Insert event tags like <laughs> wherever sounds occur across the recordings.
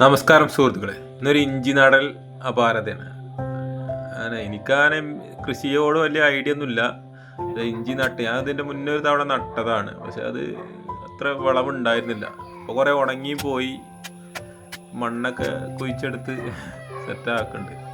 നമസ്കാരം സുഹൃത്തുക്കളെ. ഇന്നൊരു ഇഞ്ചി നടൽ അപാരതയാണ്. അങ്ങനെ എനിക്കങ്ങനെ കൃഷിയോട് വലിയ ഐഡിയ ഒന്നുമില്ല. ഇഞ്ചി നട്ട് ഞാൻ അതിന്റെ മുന്നേ ഒരു തവണ നട്ടതാണ്. പക്ഷെ അത് അത്ര വിളവുണ്ടായിരുന്നില്ല. അപ്പോൾ കുറേ ഉണങ്ങി പോയി. മണ്ണൊക്കെ കുഴിച്ചെടുത്ത് സെറ്റാക്കുന്നുണ്ട്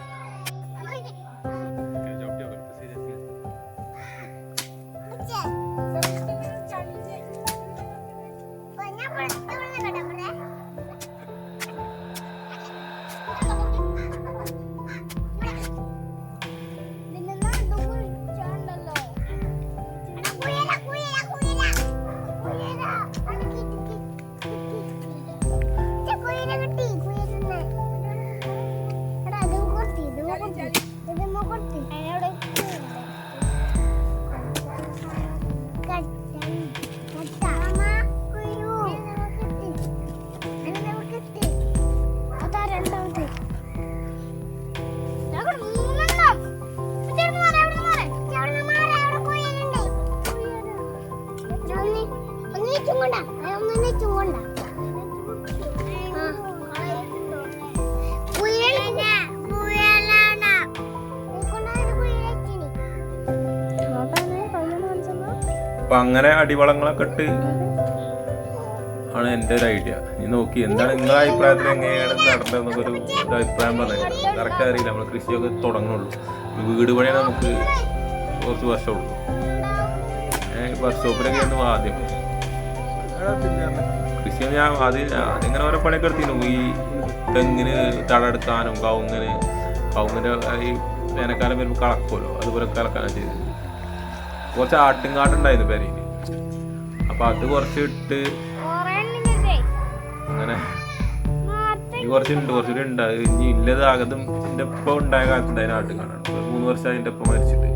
അപ്പം അങ്ങനെ അടിവളങ്ങളൊക്കെ ഇട്ട് ആണ് എന്റെ ഒരു ഐഡിയ. നീ നോക്കി എന്താണ് നിങ്ങളുടെ അഭിപ്രായത്തിൽ എങ്ങനെയാണ് നടന്നതെന്നൊക്കെ ഒരു അഭിപ്രായം പറഞ്ഞു കറക്റ്റ് അറിയില്ല നമ്മൾ കൃഷിയൊക്കെ തുടങ്ങുള്ളൂ. വീട് പണിയാണ് നമുക്ക് കുറച്ച് വർഷമുള്ളൂ. വർക്ക്ഷോപ്പിലൊക്കെ ആയിരുന്നു ആദ്യം. കൃഷി ഞാൻ ആദ്യം അതിങ്ങനെ ഓരോ പണിയൊക്കെ എടുത്തിരുന്നു. ഈ തെങ്ങിന് തടമെടുക്കാനും കവുങ്ങിന് കവുങ്ങിന്റെ ഈ വേനൽക്കാലം വരുമ്പോൾ കളക്കുമല്ലോ. അതുപോലെ കളക്കാനാണ് ചെയ്തത്. കുറച്ച് ആട്ടുംകാട്ടുണ്ടായിരുന്നു പെരയിൽ അപ്പൊ അത് കുറച്ച് ഇട്ട് അങ്ങനെ ഇനി കുറച്ചുണ്ട് കുറച്ചുകൂടി ഉണ്ട് ഇനി ഇല്ലത് ആകതും എന്റെ ഒപ്പം ഉണ്ടായ കാലത്തുണ്ടായ ആട്ടുംകാടാണ്. ഒരു മൂന്ന് വർഷം അതിന്റെ ഒപ്പം മരിച്ചിട്ട്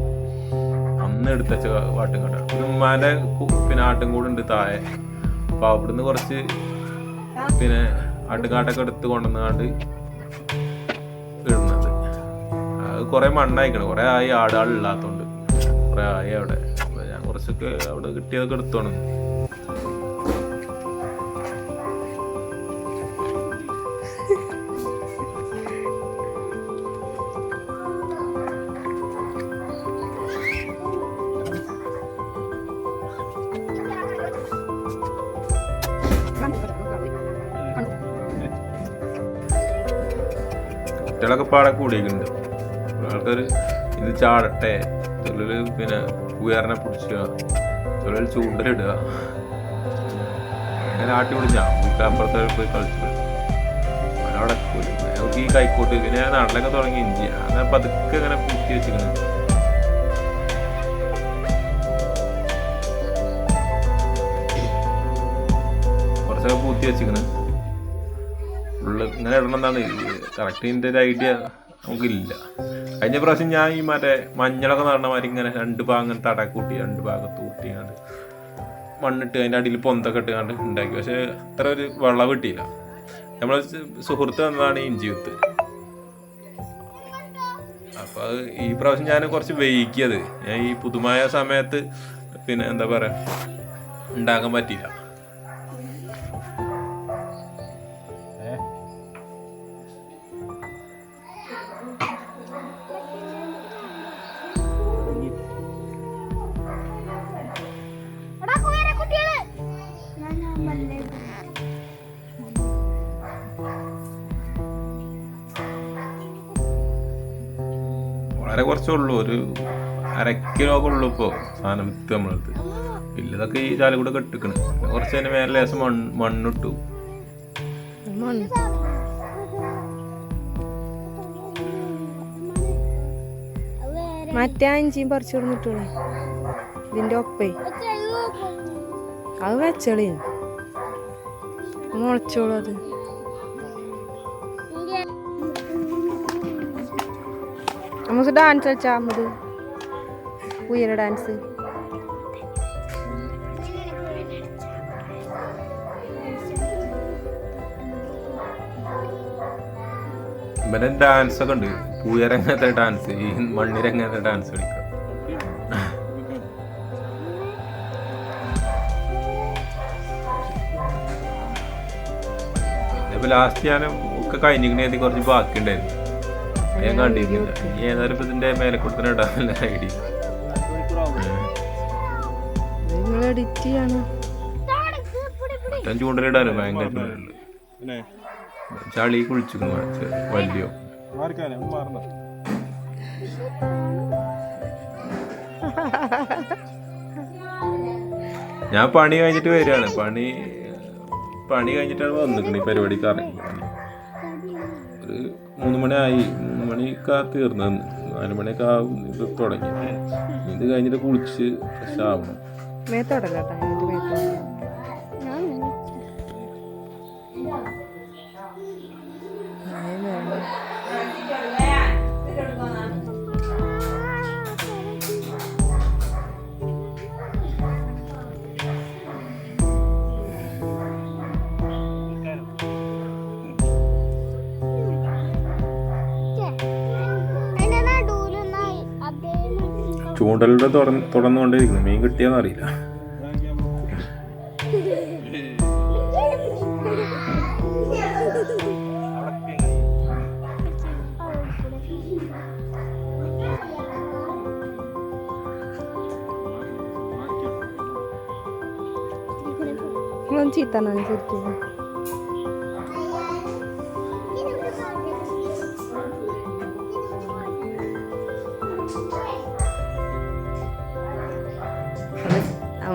അന്ന് എടുത്തച്ച ആട്ടുംകാടാണ്. പിന്നെ ഉമ്മാന്റെ കു- പിന്നെ ആട്ടും കൂടെ ഉണ്ട് താഴെ. അപ്പൊ അവിടുന്ന് കുറച്ച് പിന്നെ ആട്ടുംകാട്ടൊക്കെ എടുത്ത് കൊണ്ടുവന്നാണ്ട് ഇടുന്നത്. അത് കുറേ മണ്ണായിക്കണം. കുറേ ആയി ആടുകളില്ലാത്തതുകൊണ്ട് കുറേ ആയി അവിടെ. കുറച്ചൊക്കെ അവിടെ കിട്ടിയതൊക്കെ എടുത്തോണം. കുട്ടികളൊക്കെ പാടെ കൂടിയിട്ടുണ്ട് ആൾക്കാർ ഇത് ചാടട്ടെ പിന്നെ ഉയർനെ പിടിച്ചുക ചിലർ ചൂണ്ടലിടുക. അങ്ങനെ ആട്ടി പിടിച്ചാ വീട്ടിലപ്പുറത്തെ പോയി കളിച്ചു. അവിടെ ഈ കൈക്കോട്ട് പിന്നെ ഞാൻ നാട്ടിലൊക്കെ തുടങ്ങി. ഇഞ്ചി അങ്ങനെ പതുക്കെ ഇങ്ങനെ പൂത്തി വെച്ചിരിക്കുന്നത് കുറച്ചൊക്കെ പൂത്തി വെച്ചിരിക്കുന്നത് ഫുള്ള് ഇങ്ങനെ ഇടണം എന്നാണ്. കറക്റ്റ് ഇതിന്റെ ഒരു ഐഡിയ നമുക്കില്ല. കഴിഞ്ഞ പ്രാവശ്യം ഞാൻ ഈ മറ്റേ മഞ്ഞളൊക്കെ നടന്ന മാതിരി ഇങ്ങനെ രണ്ട് ഭാഗം തട കൂട്ടി രണ്ട് ഭാഗത്ത് അത് മണ്ണിട്ട് അതിന്റെ അടിയിൽ പൊന്തൊക്കെ ഇട്ടുകൊണ്ട് ഉണ്ടാക്കി. പക്ഷേ അത്ര ഒരു വെള്ളം കിട്ടിയില്ല. നമ്മൾ സുഹൃത്ത് തന്നതാണ് ഇഞ്ചി വിത്ത്. അപ്പോൾ അത് ഈ പ്രാവശ്യം ഞാൻ കുറച്ച് വൈകിയത്. ഞാൻ ഈ പുതുമായ സമയത്ത് പിന്നെ എന്താ പറയുക ഉണ്ടാക്കാൻ പറ്റിയില്ല. വളരെ കുറച്ചേ ഉള്ളൂ ഒരു അര കിലോ ഒക്കെ ഉള്ളൂ ഇപ്പോൾ സാധനം വിത്ത് നമ്മളടുത്ത്. ഇല്ലതൊക്കെ ഈ ചാല കൂടെ കെട്ടിക്കണ് കുറച്ച് അതിന് മേലെ ലേശം മണ്ണ് മണ്ണിട്ടു. മറ്റേ അഞ്ചിയും പറിച്ചു കൊടുത്തിട്ടോളെ ഇതിന്റെ ഒപ്പേ. അത് വെച്ചോളി. മുളച്ചോളൂ അത്. നമുക്ക് ഡാൻസ് കളിച്ചാ ഉയര ഡാൻസ് ഇവനെ ഡാൻസ് ഒക്കെ ഉണ്ട്. പൂയരങ്ങനത്തെ ഡാൻസ് ഈ മണ്ണിരങ്ങനത്തെ ഡാൻസ് കളിക്കുക ഇപ്പൊ ലാസ്റ്റ് ഞാൻ ഒക്കെ കഴിഞ്ഞിങ്ങനെ കുറച്ച് ബാക്കി ഉണ്ടായിരുന്നു അത് ഞാൻ കണ്ടിരുന്നില്ല ഈ ഏതായാലും ഇപ്പൊ ഇതിന്റെ മേലെ എഡിറ്റ് ചെയ്യാണ്. ഞാൻ ചൂണ്ടലിടാനും ഭയങ്കര ചൂണ്ടലുണ്ട് ചളി കുളിച്ചു വലിയോ. ഞാൻ പണി കഴിഞ്ഞിട്ട് വരികയാണ്. പണി പണി കഴിഞ്ഞിട്ടാണ് വന്നിരിക്കുന്നത്. ഈ പരിപാടിക്ക് ഇറങ്ങി ഒരു മൂന്ന് മണി മണിക്കാ തീർന്നു നാല് മണിയൊക്കെ ആവും. ഇത് തുടങ്ങി ഇത് കഴിഞ്ഞിട്ട് കുളിച്ച് ഫ്രഷ് ആവണം. ചൂണ്ടലിന്റെ തുറന്ന് തുറന്നുകൊണ്ടേയിരിക്കുന്നു. മീൻ കിട്ടിയാന്ന് അറിയില്ല. നിങ്ങളൊന്ന് ചീത്തണോ?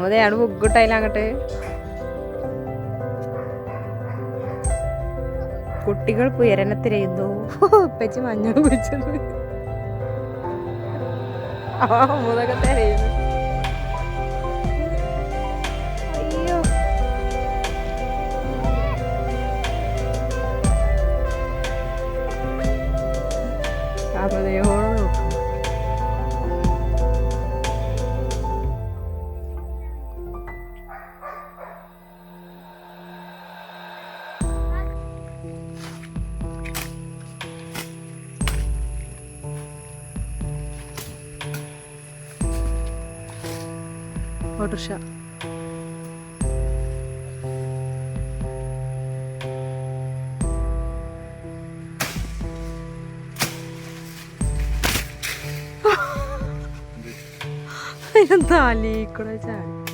ശരിക്കും അമ്മതയാണ് ബുക്കിട്ടായില്ല അങ്ങോട്ട്. കുട്ടികൾ പുയരനത്തിരയുന്നു. ഉപ്പച്ചി മഞ്ഞൾ ആ മുതകത്തെ ഓട്ടോറിക്ഷ. <laughs> തലീക്കൂടെ ചാടി?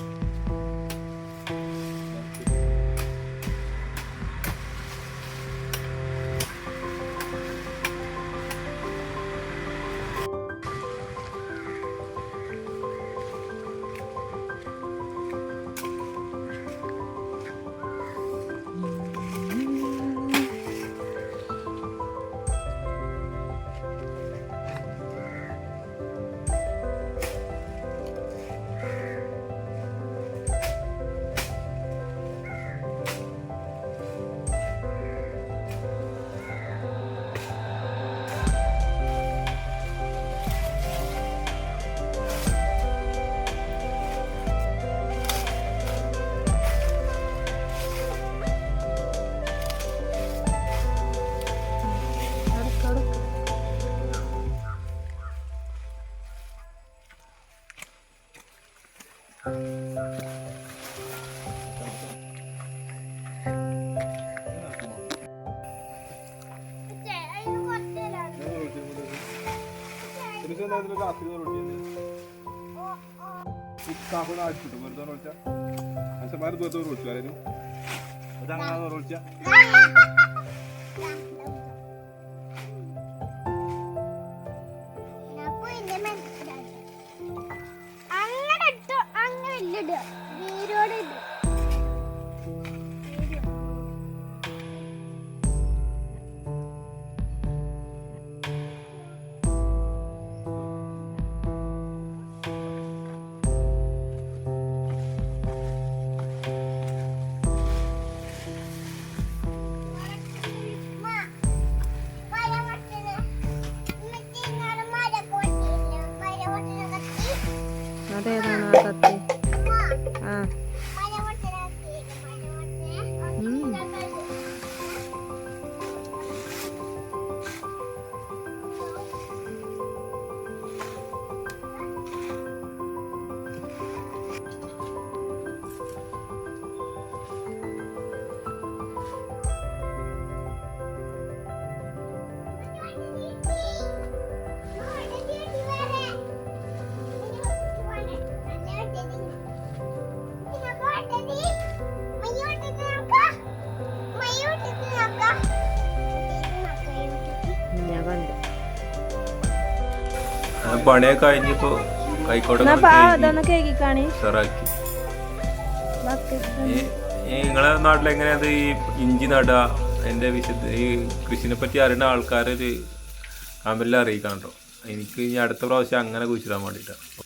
രാത്രി കാപ്പണ അടിച്ചിട്ട് വെറുതെ വിളിച്ച മനുഷ്യന്മാർ വെറുതെ വിളിച്ചു ആരും അതങ്ങനെ വിളിച്ച అదే నాన్న తత్తి നിങ്ങളെ നാട്ടിലെങ്ങനെയാ ഈ ഇഞ്ചി നട എന്റെ വിശുദ്ധ ഈ കൃഷിനെ പറ്റി അറിയുന്ന ആൾക്കാരെ കമലിൽ അറിയിക്കാൻ കേട്ടോ എനിക്ക് ഇനി അടുത്ത പ്രാവശ്യം അങ്ങനെ കുഴിച്ചിടാൻ വേണ്ടിയിട്ടാണ്